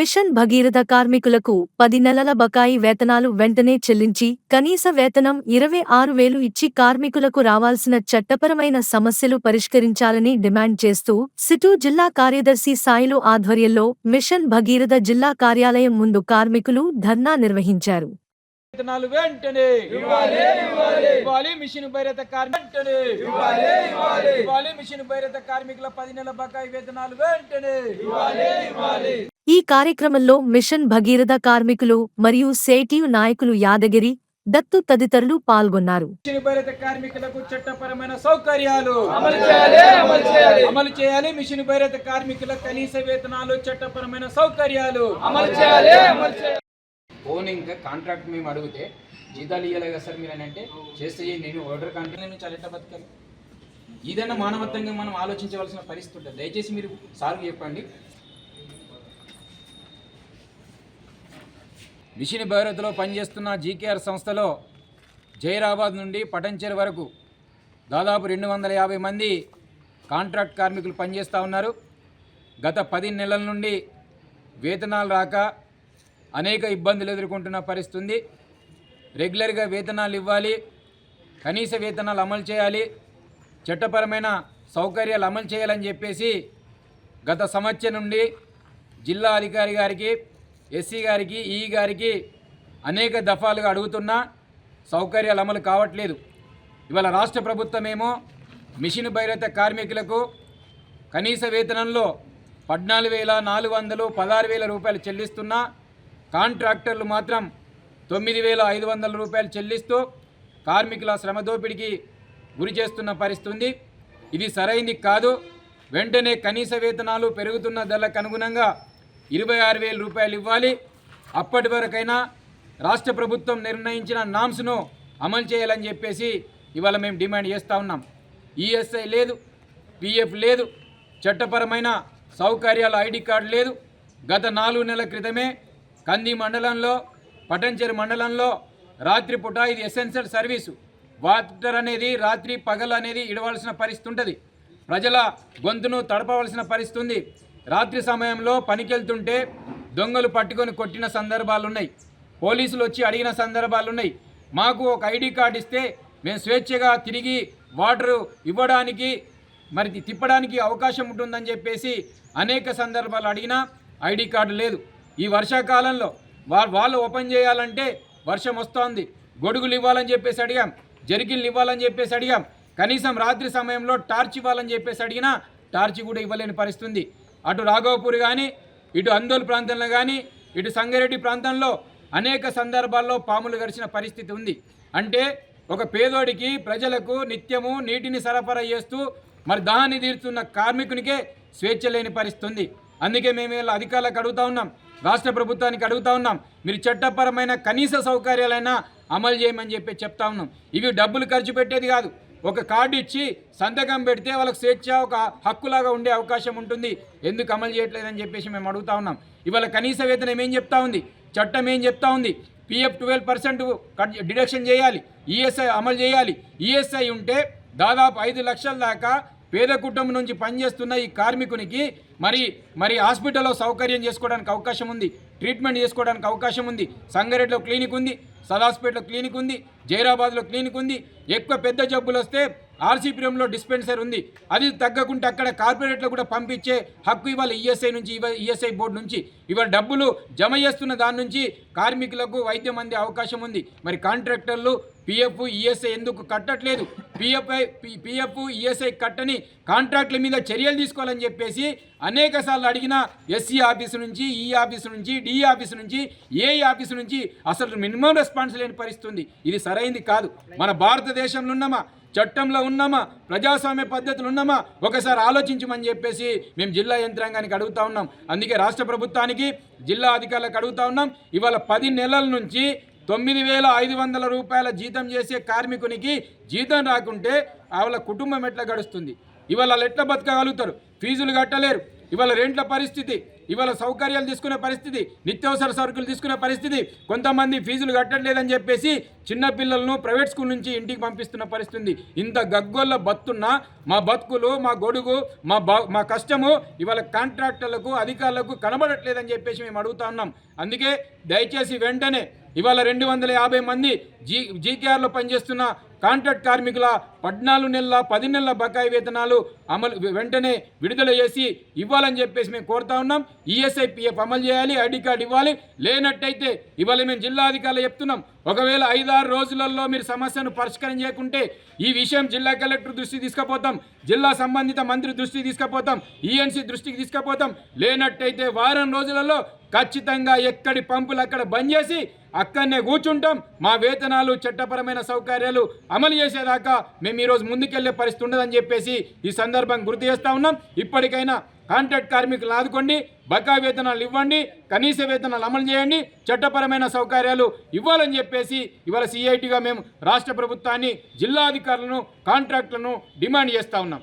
Machine Bhagiratha కార్మికులకు పది నెలల బకాయి వేతనాలు వెంటనే చెల్లించి కనీస వేతనం ఇరవై ఆరు వేలు ఇచ్చి కార్మికులకు రావాల్సిన చట్టపరమైన సమస్యలు పరిష్కరించాలని డిమాండ్ చేస్తూ సిటూ జిల్లా కార్యదర్శి సాయిలు ఆధ్వర్యంలో మిషన్ భగీరథ జిల్లా కార్యాలయం ముందు కార్మికులు ధర్నా నిర్వహించారు. వేతనాలు వెంటనే ఇవ్వాలి మిషన్ భైరత కార్మిక వెంటనే ఇవ్వాలి మిషన్ భైరత కార్మికుల పది నెలల బకాయి వేతనాలు వెంటనే ఈ కార్యక్రమంలో మిషన్ భగీరథ కార్మికులు మరియు సేటియు నాయకులు యాదగిరి దత్తు తదితరులు పాల్గొన్నారు. మిషన్ భైరత కార్మికులకు చట్టపరమైన సౌకర్యాలు అమలు చేయాలి అమలు చేయాలి. అమలు చేయాలి. మిషన్ భైరత కార్మికుల కనీస వేతనాలు చట్టపరమైన సౌకర్యాలు. అమలు చేయాలి అమలు చేయాలి. ఫోన్ ఇంకా కాంట్రాక్ట్ మేము అడిగితే జీతాలు ఇవ్వాలి కదా సార్ మీరు అని అంటే చేస్తే నేను ఆర్డర్ కాంట్రాక్ట్ నుంచి అలెట్ట బతకాలి. ఏదైనా మానవత్వంగా మనం ఆలోచించవలసిన పరిస్థితి ఉంటుంది. దయచేసి మీరు సార్కి చెప్పండి. మిషన్ భైరత్లో పనిచేస్తున్న జీకేఆర్ సంస్థలో జైరాబాద్ నుండి పటంచెరు వరకు దాదాపు రెండు వందల యాభై మంది కాంట్రాక్ట్ కార్మికులు పనిచేస్తూ ఉన్నారు. గత పది నెలల నుండి వేతనాలు రాక అనేక ఇబ్బందులు ఎదుర్కొంటున్న పరిస్థితుంది. రెగ్యులర్గా వేతనాలు ఇవ్వాలి కనీస వేతనాలు అమలు చేయాలి చట్టపరమైన సౌకర్యాలు అమలు చేయాలని చెప్పేసి గత సంవత్సరం నుండి జిల్లా అధికారి గారికి ఎస్సీ గారికి ఈ గారికి అనేక దఫాలుగా అడుగుతున్నా సౌకర్యాలు అమలు కావట్లేదు. ఇవాళ రాష్ట్ర ప్రభుత్వమేమో మిషన్ బహిరత కార్మికులకు కనీస వేతనంలో పద్నాలుగు వేల నాలుగు వందలు పదహారు వేల రూపాయలు చెల్లిస్తున్నా కాంట్రాక్టర్లు మాత్రం తొమ్మిది వేల ఐదు వందల రూపాయలు చెల్లిస్తూ కార్మికుల శ్రమ దోపిడికి గురి చేస్తున్న పరిస్థితి ఇది సరైంది కాదు. వెంటనే కనీస వేతనాలు పెరుగుతున్న ధరలకు అనుగుణంగా ఇరవై ఆరు వేల రూపాయలు ఇవ్వాలి. అప్పటి వరకైనా రాష్ట్ర ప్రభుత్వం నిర్ణయించిన నామ్స్ను అమలు చేయాలని చెప్పేసి ఇవాళ మేము డిమాండ్ చేస్తూ ఉన్నాం. ఈఎస్ఐ లేదు పిఎఫ్ లేదు చట్టపరమైన సౌకర్యాల ఐడి కార్డు లేదు. గత నాలుగు నెలల క్రితమే కంది మండలంలో పటంచెరు మండలంలో రాత్రిపూట ఇది ఎసెన్షియల్ సర్వీసు. వాటర్ అనేది రాత్రి పగలు అనేది ఇడవలసిన పరిస్థితి ఉంటుంది. ప్రజల గొంతును తడపవలసిన పరిస్థితి ఉంది. రాత్రి సమయంలో పనికెళ్తుంటే దొంగలు పట్టుకొని కొట్టిన సందర్భాలు ఉన్నాయి పోలీసులు వచ్చి అడిగిన సందర్భాలు ఉన్నాయి మాకు ఒక ఐడి కార్డు ఇస్తే మేము స్వేచ్ఛగా తిరిగి వాటర్ ఇవ్వడానికి మరి తిప్పడానికి అవకాశం ఉంటుందని చెప్పేసి అనేక సందర్భాలు అడిగినా ఐడి కార్డు లేదు. ఈ వర్షాకాలంలో వాళ్ళు ఓపెన్ చేయాలంటే వర్షం వస్తోంది. గొడుగులు ఇవ్వాలని చెప్పేసి అడిగాం. జర్కిన్లు ఇవ్వాలని చెప్పేసి అడిగాం. కనీసం రాత్రి సమయంలో టార్చ్ ఇవ్వాలని చెప్పేసి అడిగినా టార్చ్ కూడా ఇవ్వలేని పరిస్థితి అటు రాఘవపూర్ కానీ ఇటు అందోల్ ప్రాంతంలో కానీ ఇటు సంగారెడ్డి ప్రాంతంలో అనేక సందర్భాల్లో పాములు గడిచిన పరిస్థితి ఉంది. అంటే ఒక పేదోడికి ప్రజలకు నిత్యము నీటిని సరఫరా చేస్తూ మరి దాహాన్ని తీరుతున్న కార్మికునికే స్వేచ్ఛ లేని పరిస్థితి ఉంది. అందుకే మేము ఇలా అధికారులకు అడుగుతా ఉన్నాం రాష్ట్ర ప్రభుత్వానికి అడుగుతా ఉన్నాం మీరు చట్టపరమైన కనీస సౌకర్యాలైనా అమలు చేయమని చెప్పి చెప్తా ఉన్నాం. ఇవి డబ్బులు ఖర్చు పెట్టేది కాదు. ఒక కార్డు ఇచ్చి సంతకం పెడితే వాళ్ళకి స్వేచ్ఛ ఒక హక్కులాగా ఉండే అవకాశం ఉంటుంది. ఎందుకు అమలు చేయట్లేదని చెప్పేసి మేము అడుగుతా ఉన్నాం. ఇవాళ కనీస వేతనం ఏం చెప్తా ఉంది? చట్టం ఏం చెప్తా ఉంది? PF twelve percent cut deduction చేయాలి. ఈఎస్ఐ అమలు చేయాలి. ఈఎస్ఐ ఉంటే దాదాపు ఐదు లక్షల దాకా పేద కుటుంబం నుంచి పనిచేస్తున్న ఈ కార్మికునికి మరి మరి హాస్పిటల్లో సౌకర్యం చేసుకోవడానికి అవకాశం ఉంది. ట్రీట్మెంట్ చేసుకోవడానికి అవకాశం ఉంది. సంగారెడ్డిలో క్లినిక్ ఉంది సదాస్పేటలో క్లినిక్ ఉంది జైరాబాద్లో క్లినిక్ ఉంది. ఎక్కువ పెద్ద జబ్బులు వస్తే ఆర్సీపీఎంలో డిస్పెన్సర్ ఉంది. అది తగ్గకుంటే అక్కడ కార్పొరేట్లో కూడా పంపించే హక్కు ఇవాళ ఈఎస్ఐ నుంచి ఇవ ఈఎస్ఐ బోర్డు నుంచి. ఇవాళ డబ్బులు జమ చేస్తున్న దాని నుంచి కార్మికులకు వైద్యం అందే అవకాశం ఉంది. మరి కాంట్రాక్టర్లు పిఎఫ్ ఈఎస్ఐ ఎందుకు కట్టట్లేదు? పిఎఫ్ఐ పిఎఫ్ ఈఎస్ఐ కట్టని కాంట్రాక్టుల మీద చర్యలు తీసుకోవాలని చెప్పేసి అనేక సార్లు అడిగిన ఎస్సీ ఆఫీసు నుంచి ఈ ఆఫీసు నుంచి డి ఆఫీసు నుంచి ఏ ఆఫీసు నుంచి అసలు మినిమం రెస్పాన్స్ లేని పరిస్థితి ఇది సరైంది కాదు. మన భారతదేశంలో ఉన్నామా? చట్టంలో ఉన్నామా? ప్రజాస్వామ్య పద్ధతులు ఉన్నామా? ఒకసారి ఆలోచించమని చెప్పేసి మేము జిల్లా యంత్రాంగానికి అడుగుతా ఉన్నాం. అందుకే రాష్ట్ర ప్రభుత్వానికి జిల్లా అధికారులకు అడుగుతా ఉన్నాం. ఇవాళ పది నెలల నుంచి తొమ్మిది వేల ఐదు వందల రూపాయల జీతం చేసే కార్మికునికి జీతం రాకుంటే వాళ్ళ కుటుంబం ఎట్లా గడుస్తుంది? ఇవాళ వాళ్ళు ఎట్లా బతకగలుగుతారు? ఫీజులు కట్టలేరు. ఇవాళ రెంట్ల పరిస్థితి. ఇవాళ సౌకర్యాలు తీసుకునే పరిస్థితి నిత్యావసర సరుకులు తీసుకునే పరిస్థితి కొంతమంది ఫీజులు కట్టట్లేదని చెప్పేసి చిన్నపిల్లలను ప్రైవేట్ స్కూల్ నుంచి ఇంటికి పంపిస్తున్న పరిస్థితి ఇంత గగ్గోళ్ళ బతున్నా మా బతుకులు మా గొడుగు మా బ మా కష్టము ఇవాళ కాంట్రాక్టర్లకు అధికారులకు కనబడట్లేదని చెప్పేసి మేము అడుగుతా ఉన్నాం. అందుకే దయచేసి వెంటనే ఇవాళ రెండు వందల యాభై మంది జీ జీకేఆర్లో పనిచేస్తున్న కాంట్రాక్ట్ కార్మికుల పద్నాలుగు నెలల పది నెలల బకాయి వేతనాలు అమలు వెంటనే విడుదల చేసి ఇవ్వాలని చెప్పేసి మేము కోరుతా ఉన్నాం. ఈఎస్ఐ పిఎఫ్ అమలు చేయాలి ఐడి కార్డు ఇవ్వాలి. లేనట్టయితే ఇవాళ మేము జిల్లా అధికారులు చెప్తున్నాం. ఒకవేళ ఐదారు రోజులలో మీరు సమస్యను పరిష్కారం చేయకుంటే ఈ విషయం జిల్లా కలెక్టర్ దృష్టికి తీసుకుపోతాం. జిల్లా సంబంధిత మంత్రి దృష్టికి తీసుకుపోతాం. ఈఎన్సీ దృష్టికి తీసుకుపోతాం. లేనట్టయితే వారం రోజులలో ఖచ్చితంగా ఎక్కడి పంపులు అక్కడ బంద్ చేసి అక్కడనే కూర్చుంటాం. మా వేతనాలు చట్టపరమైన సౌకర్యాలు అమలు చేసేదాకా మేము ఈరోజు ముందుకెళ్ళే పరిస్థితి ఉండదని చెప్పేసి ఈ సందర్భం గుర్తు చేస్తా ఉన్నాం. ఇప్పటికైనా కాంట్రాక్ట్ కార్మికులు ఆదుకోండి బకా వేతనాలు ఇవ్వండి కనీస వేతనాలు అమలు చేయండి చట్టపరమైన సౌకర్యాలు ఇవ్వాలని చెప్పేసి ఇవాళ సిఐటిగా మేము రాష్ట్ర ప్రభుత్వాన్ని జిల్లా అధికారులను కాంట్రాక్టులను డిమాండ్ చేస్తా ఉన్నాం.